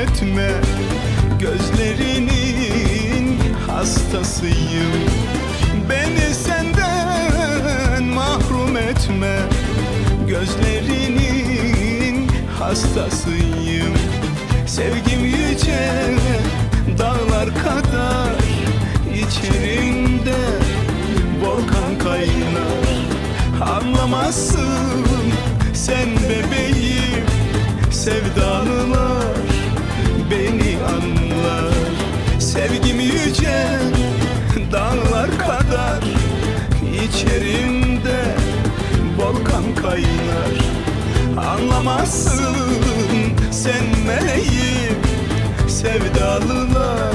etme. Gözlerinin hastasıyım. Beni senden mahrum etme. Gözlerinin hastasıyım. Sevgim yüce dağlar kadar içerimde. Volkan kaynar. Anlamazsın sen anlar Sevgim yüce dağlar kadar. İçerimde volkan kaynar. Anlamazsın sen meleğim Sevdalılar